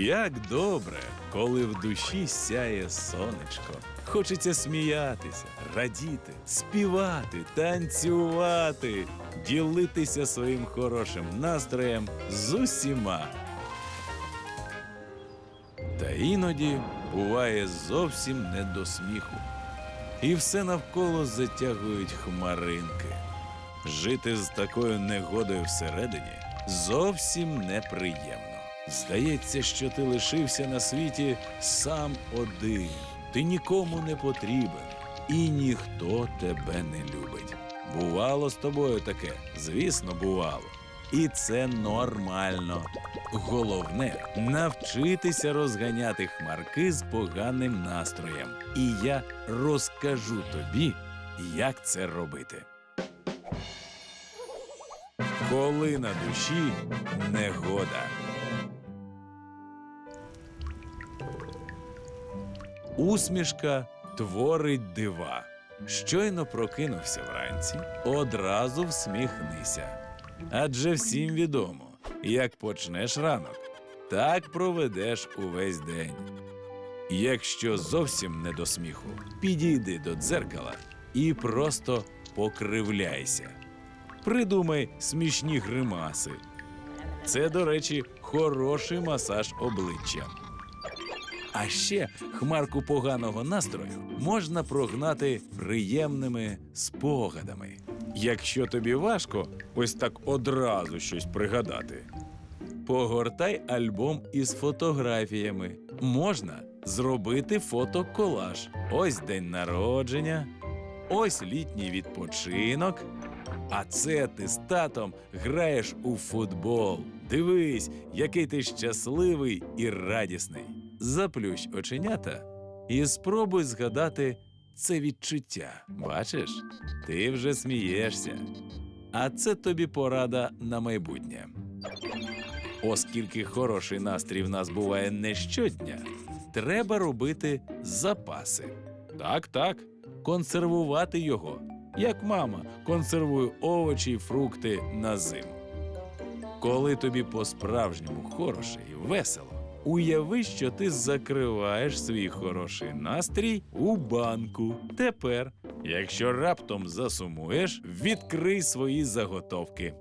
Як добре, коли в душі сяє сонечко. Хочеться сміятися, радіти, співати, танцювати, ділитися своїм хорошим настроєм з усіма. Та іноді буває зовсім не до сміху. І все навколо затягують хмаринки. Жити з такою негодою всередині зовсім неприємно. Здається, що ти лишився на світі сам один. Ти нікому не потрібен, і ніхто тебе не любить. Бувало з тобою таке, звісно, бувало. І це нормально. Головне навчитися розганяти хмарки з поганим настроєм. І я розкажу тобі, як це робити. Коли на душі негода. Усмішка творить дива. Щойно прокинувся вранці, одразу всміхнися. Адже всім відомо, як почнеш ранок, так проведеш увесь день. Якщо зовсім не до сміху, підійди до дзеркала і просто покривляйся. Придумай смішні гримаси. Це, до речі, хороший масаж обличчя. А ще хмарку поганого настрою можна прогнати приємними спогадами. Якщо тобі важко ось так одразу щось пригадати, погортай альбом із фотографіями. Можна зробити фотоколаж. Ось день народження, ось літній відпочинок. А це ти з татом граєш у футбол. Дивись, який ти щасливий і радісний. Заплющ оченята і спробуй згадати це відчуття. Бачиш, ти вже смієшся. А це тобі порада на майбутнє. Оскільки хороший настрій в нас буває не щодня, треба робити запаси. Так, так, консервувати його, як мама консервує овочі й фрукти на зиму. Коли тобі по-справжньому хороше і весело, уяви, що ти закриваєш свій хороший настрій у банку. Тепер, якщо раптом засумуєш, відкрий свої заготовки.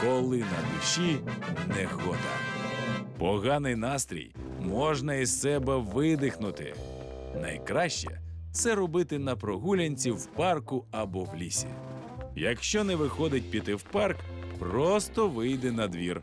Коли на душі негода. Поганий настрій можна із себе видихнути. Найкраще це робити на прогулянці в парку або в лісі. Якщо не виходить піти в парк, просто вийди на двір.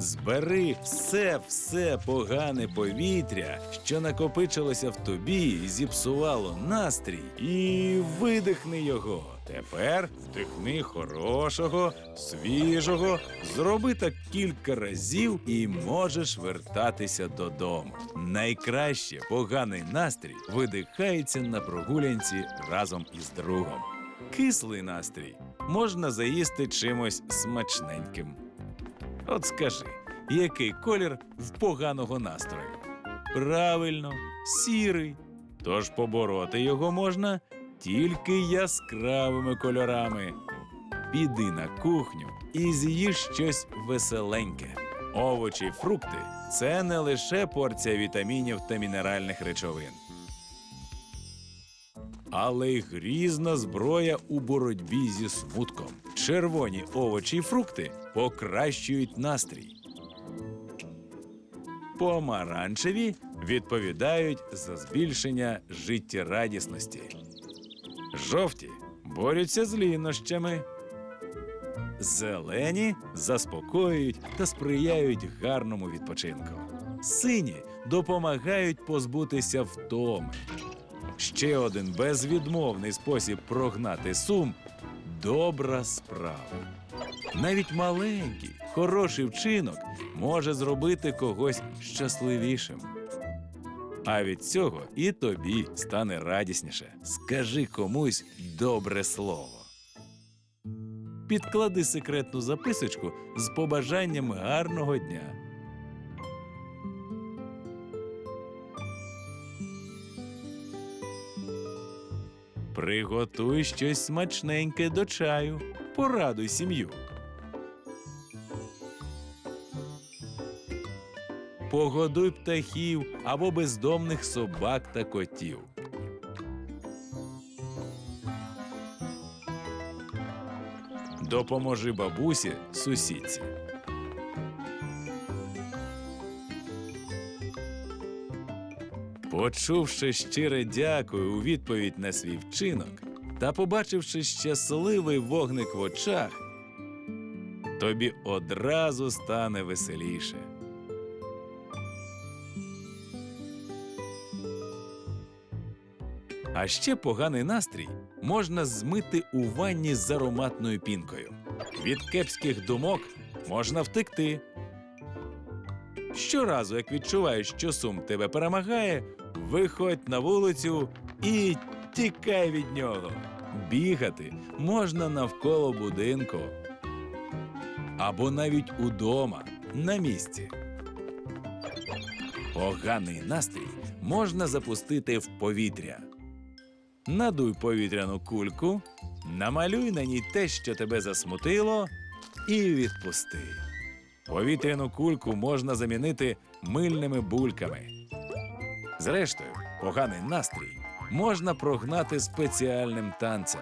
Збери все, все погане повітря, що накопичилося в тобі і зіпсувало настрій, і видихни його. Тепер вдихни хорошого, свіжого, зроби так кілька разів і можеш вертатися додому. Найкраще поганий настрій видихається на прогулянці разом із другом. Кислий настрій можна заїсти чимось смачненьким. От скажи, який колір в поганого настрою? Правильно, сірий. Тож побороти його можна тільки яскравими кольорами. Піди на кухню і з'їж щось веселеньке. Овочі фрукти це не лише порція вітамінів та мінеральних речовин, але й грізна зброя у боротьбі зі смутком. Червоні овочі й фрукти покращують настрій. Помаранчеві відповідають за збільшення життєрадісності. Жовті борються з лінощами. Зелені заспокоюють та сприяють гарному відпочинку. Сині допомагають позбутися втоми. Ще один безвідмовний спосіб прогнати сум добра справа. Навіть маленький, хороший вчинок може зробити когось щасливішим. А від цього і тобі стане радісніше. Скажи комусь добре слово. Підклади секретну записочку з побажанням гарного дня. Приготуй щось смачненьке до чаю. Порадуй сім'ю. погодуй птахів або бездомних собак та котів. Допоможи бабусі сусідці. Почувши щире дякую у відповідь на свій вчинок та побачивши щасливий вогник в очах, тобі одразу стане веселіше. А ще поганий настрій можна змити у ванні з ароматною пінкою. Від кепських думок можна втекти. Щоразу, як відчуваєш, що сум тебе перемагає, виходь на вулицю і тікай від нього. Бігати можна навколо будинку або навіть удома на місці. Поганий настрій можна запустити в повітря. Надуй повітряну кульку, намалюй на ній те, що тебе засмутило, і відпусти. Повітряну кульку можна замінити мильними бульками. Зрештою, поганий настрій можна прогнати спеціальним танцем.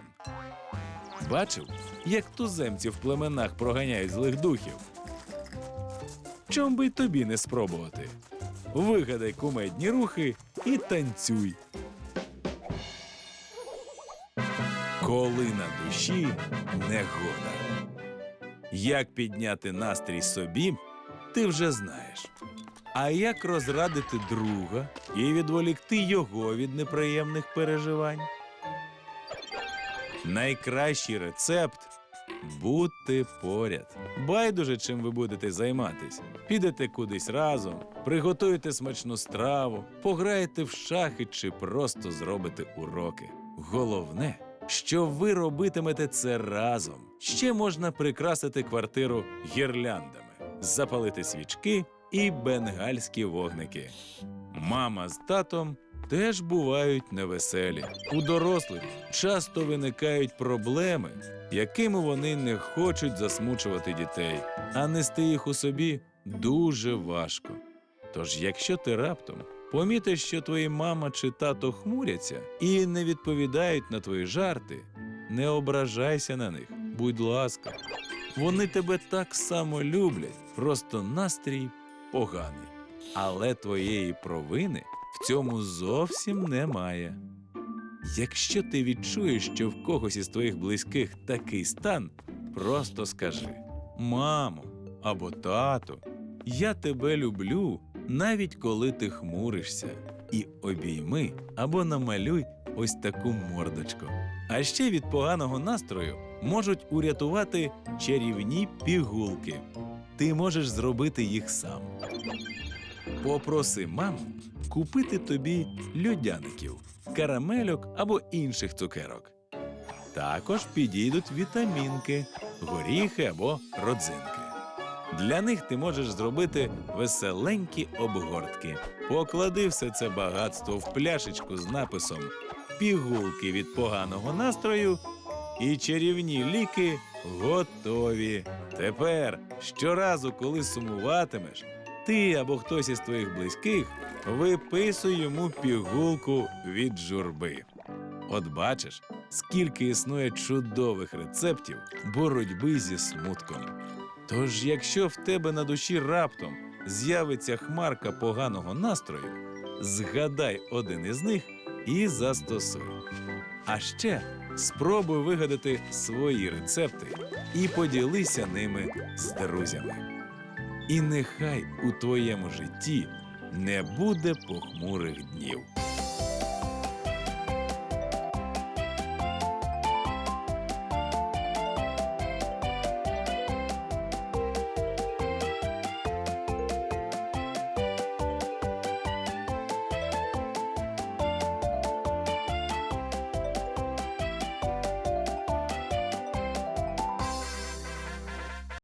Бачив, як туземці в племенах проганяють злих духів? Чом би тобі не спробувати? Вигадай кумедні рухи і танцюй. Коли на душі негода. Як підняти настрій собі, ти вже знаєш. А як розрадити друга і відволікти його від неприємних переживань? Найкращий рецепт бути поряд. Байдуже, чим ви будете займатись. Підете кудись разом, приготуєте смачну страву, пограєте в шахи чи просто зробите уроки. Головне, що ви робитимете це разом. Ще можна прикрасити квартиру гірляндами, запалити свічки і бенгальські вогники. Мама з татом теж бувають невеселі. У дорослих часто виникають проблеми, якими вони не хочуть засмучувати дітей, а нести їх у собі дуже важко. Тож, якщо ти раптом помітиш, що твої мама чи тато хмуряться і не відповідають на твої жарти, не ображайся на них, будь ласка. Вони тебе так само люблять, просто настрій поганий. Але твоєї провини в цьому зовсім немає. Якщо ти відчуєш, що в когось із твоїх близьких такий стан, просто скажи: Мамо або тато, я тебе люблю, навіть коли ти хмуришся, і обійми або намалюй ось таку мордочку. А ще від поганого настрою можуть урятувати чарівні пігулки. Ти можеш зробити їх сам. Попроси маму купити тобі льодяників, карамельок або інших цукерок. Також підійдуть вітамінки, горіхи або родзинки. Для них ти можеш зробити веселенькі обгортки. Поклади все це багатство в пляшечку з написом Пігулки від поганого настрою і чарівні ліки готові. Тепер щоразу, коли сумуватимеш, ти або хтось із твоїх близьких виписуй йому пігулку від журби. От бачиш, скільки існує чудових рецептів боротьби зі смутком. Тож, якщо в тебе на душі раптом з'явиться хмарка поганого настрою, згадай один із них і застосуй. А ще спробуй вигадати свої рецепти і поділися ними з друзями. І нехай у твоєму житті не буде похмурих днів.